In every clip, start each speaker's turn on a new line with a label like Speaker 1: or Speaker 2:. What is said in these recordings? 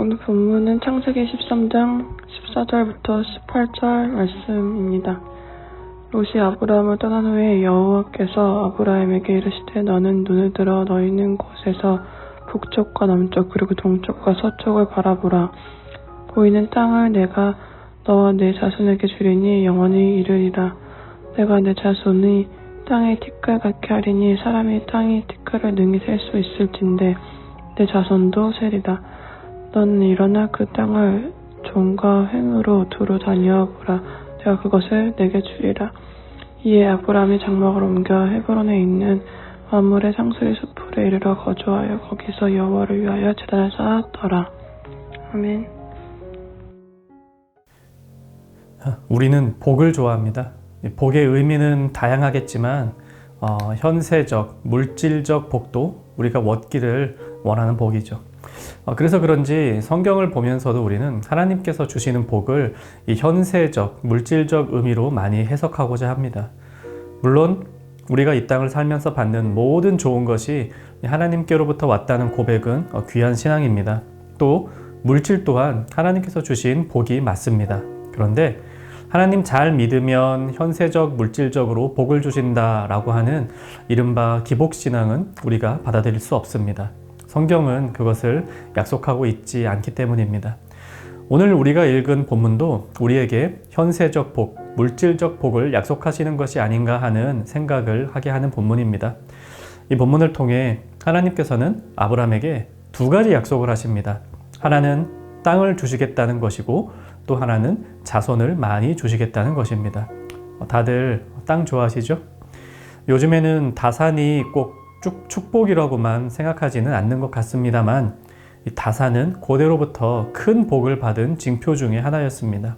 Speaker 1: 오늘 본문은 창세기 13장 14절부터 18절 말씀입니다. 롯이 아브라함을 떠난 후에 여호와께서 아브라함에게 이르시되 너는 눈을 들어 너희 있는 곳에서 북쪽과 남쪽 그리고 동쪽과 서쪽을 바라보라. 보이는 땅을 내가 너와 내 자손에게 주리니 영원히 이르리라. 내가 내 자손이 땅의 티끌 같게 하리니 사람이 땅의 티끌을 능히 셀 수 있을진데 내 자손도 세리라. 너는 일어나 그 땅을 종과 횡으로 두루 다녀 보라. 내가 그것을 내게 주리라. 이에 아브라함이 장막을 옮겨 헤브론에 있는 만물의 상수리 숲으로 이르러 거주하여 거기서 여호와를 위하여 제단을 쌓았더라. 아멘.
Speaker 2: 우리는 복을 좋아합니다. 이 복의 의미는 다양하겠지만 어, 현세적, 물질적 복도 우리가 얻기를 원하는 복이죠. 어, 그래서 그런지 성경을 보면서도 우리는 하나님께서 주시는 복을 이 현세적, 물질적 의미로 많이 해석하고자 합니다. 물론 우리가 이 땅을 살면서 받는 모든 좋은 것이 하나님께로부터 왔다는 고백은 어, 귀한 신앙입니다. 또 물질 또한 하나님께서 주신 복이 맞습니다. 그런데 하나님 잘 믿으면 현세적 물질적으로 복을 주신다라고 하는 이른바 기복신앙은 우리가 받아들일 수 없습니다. 성경은 그것을 약속하고 있지 않기 때문입니다. 오늘 우리가 읽은 본문도 우리에게 현세적 복, 물질적 복을 약속하시는 것이 아닌가 하는 생각을 하게 하는 본문입니다. 이 본문을 통해 하나님께서는 아브라함에게 두 가지 약속을 하십니다. 하나는 땅을 주시겠다는 것이고 또 하나는 자손을 많이 주시겠다는 것입니다. 다들 땅 좋아하시죠? 요즘에는 다산이 꼭 축복이라고만 생각하지는 않는 것 같습니다만 다산은 고대로부터 큰 복을 받은 징표 중의 하나였습니다.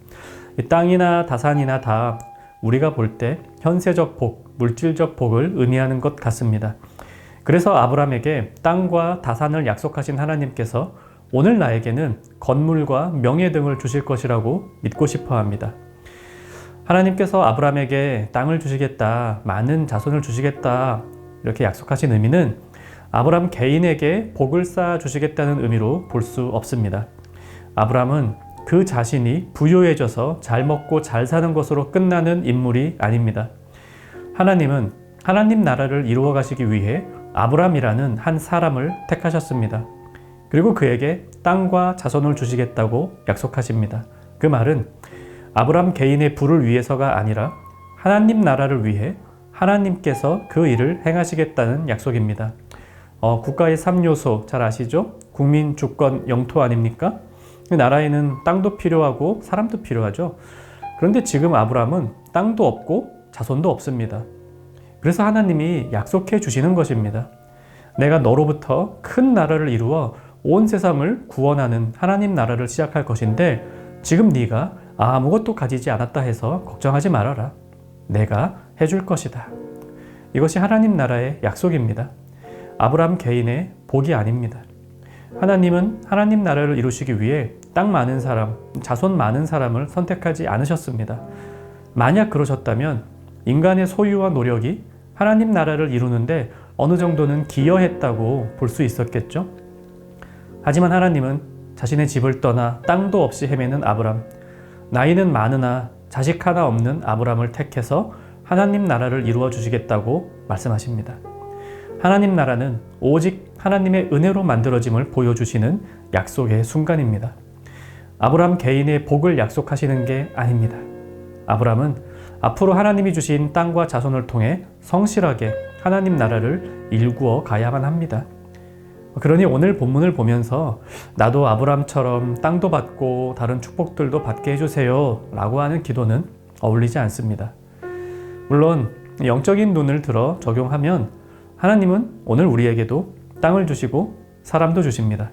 Speaker 2: 땅이나 다산이나 다 우리가 볼 때 현세적 복, 물질적 복을 의미하는 것 같습니다. 그래서 아브라함에게 땅과 다산을 약속하신 하나님께서 오늘 나에게는 건물과 명예 등을 주실 것이라고 믿고 싶어 합니다. 하나님께서 아브라함에게 땅을 주시겠다, 많은 자손을 주시겠다, 이렇게 약속하신 의미는 아브라함 개인에게 복을 쌓아 주시겠다는 의미로 볼 수 없습니다. 아브라함은 그 자신이 부유해져서 잘 먹고 잘 사는 것으로 끝나는 인물이 아닙니다. 하나님은 하나님 나라를 이루어 가시기 위해 아브라함이라는 한 사람을 택하셨습니다. 그리고 그에게 땅과 자손을 주시겠다고 약속하십니다. 그 말은 아브라함 개인의 부를 위해서가 아니라 하나님 나라를 위해 하나님께서 그 일을 행하시겠다는 약속입니다. 어, 국가의 3요소 잘 아시죠? 국민, 주권, 영토 아닙니까? 그 나라에는 땅도 필요하고 사람도 필요하죠. 그런데 지금 아브라함은 땅도 없고 자손도 없습니다. 그래서 하나님이 약속해 주시는 것입니다. 내가 너로부터 큰 나라를 이루어 온 세상을 구원하는 하나님 나라를 시작할 것인데 지금 네가 아무것도 가지지 않았다 해서 걱정하지 말아라. 내가 해줄 것이다. 이것이 하나님 나라의 약속입니다. 아브라함 개인의 복이 아닙니다. 하나님은 하나님 나라를 이루시기 위해 땅 많은 사람, 자손 많은 사람을 선택하지 않으셨습니다. 만약 그러셨다면 인간의 소유와 노력이 하나님 나라를 이루는데 어느 정도는 기여했다고 볼 수 있었겠죠? 하지만 하나님은 자신의 집을 떠나 땅도 없이 헤매는 아브람, 나이는 많으나 자식 하나 없는 아브람을 택해서 하나님 나라를 이루어 주시겠다고 말씀하십니다. 하나님 나라는 오직 하나님의 은혜로 만들어짐을 보여주시는 약속의 순간입니다. 아브람 개인의 복을 약속하시는 게 아닙니다. 아브람은 앞으로 하나님이 주신 땅과 자손을 통해 성실하게 하나님 나라를 일구어 가야만 합니다. 그러니 오늘 본문을 보면서 나도 아브람처럼 땅도 받고 다른 축복들도 받게 해주세요 라고 하는 기도는 어울리지 않습니다. 물론 영적인 눈을 들어 적용하면 하나님은 오늘 우리에게도 땅을 주시고 사람도 주십니다.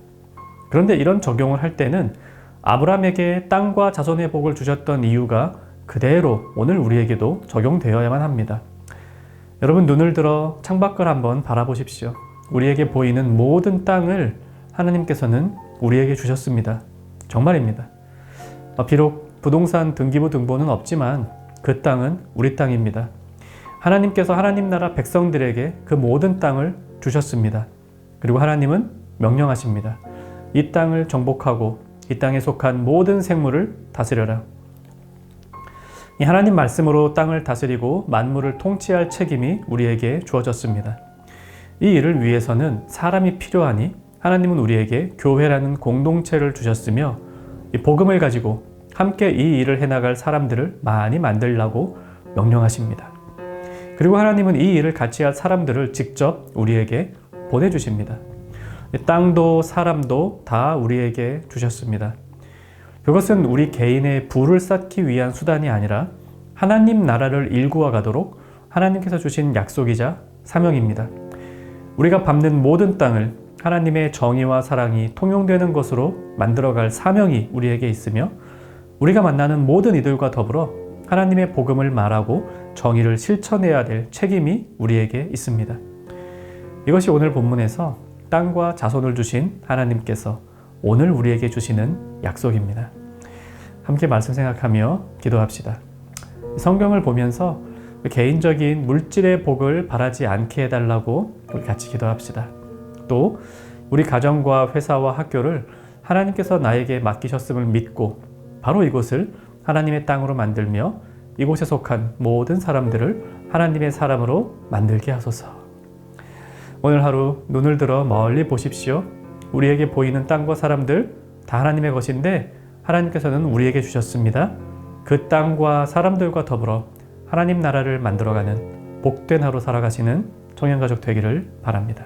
Speaker 2: 그런데 이런 적용을 할 때는 아브람에게 땅과 자손의 복을 주셨던 이유가 그대로 오늘 우리에게도 적용되어야만 합니다. 여러분 눈을 들어 창밖을 한번 바라보십시오. 우리에게 보이는 모든 땅을 하나님께서는 우리에게 주셨습니다. 정말입니다. 어, 비록 부동산 등기부 등본은 없지만 그 땅은 우리 땅입니다. 하나님께서 하나님 나라 백성들에게 그 모든 땅을 주셨습니다. 그리고 하나님은 명령하십니다. 이 땅을 정복하고 이 땅에 속한 모든 생물을 다스려라. 이 하나님 말씀으로 땅을 다스리고 만물을 통치할 책임이 우리에게 주어졌습니다. 이 일을 위해서는 사람이 필요하니 하나님은 우리에게 교회라는 공동체를 주셨으며 이 복음을 가지고 함께 이 일을 해나갈 사람들을 많이 만들라고 명령하십니다. 그리고 하나님은 이 일을 같이 할 사람들을 직접 우리에게 보내주십니다. 이 땅도 사람도 다 우리에게 주셨습니다. 그것은 우리 개인의 부를 쌓기 위한 수단이 아니라 하나님 나라를 일구어 가도록 하나님께서 주신 약속이자 사명입니다. 우리가 밟는 모든 땅을 하나님의 정의와 사랑이 통용되는 것으로 만들어갈 사명이 우리에게 있으며 우리가 만나는 모든 이들과 더불어 하나님의 복음을 말하고 정의를 실천해야 될 책임이 우리에게 있습니다. 이것이 오늘 본문에서 땅과 자손을 주신 하나님께서 오늘 우리에게 주시는 약속입니다. 함께 말씀 생각하며 기도합시다. 성경을 보면서 개인적인 물질의 복을 바라지 않게 해달라고 우리 같이 기도합시다. 또 우리 가정과 회사와 학교를 하나님께서 나에게 맡기셨음을 믿고 바로 이곳을 하나님의 땅으로 만들며 이곳에 속한 모든 사람들을 하나님의 사람으로 만들게 하소서. 오늘 하루 눈을 들어 멀리 보십시오. 우리에게 보이는 땅과 사람들 다 하나님의 것인데 하나님께서는 우리에게 주셨습니다. 그 땅과 사람들과 더불어 하나님 나라를 만들어가는 복된 하루 살아가시는 청년가족 되기를 바랍니다.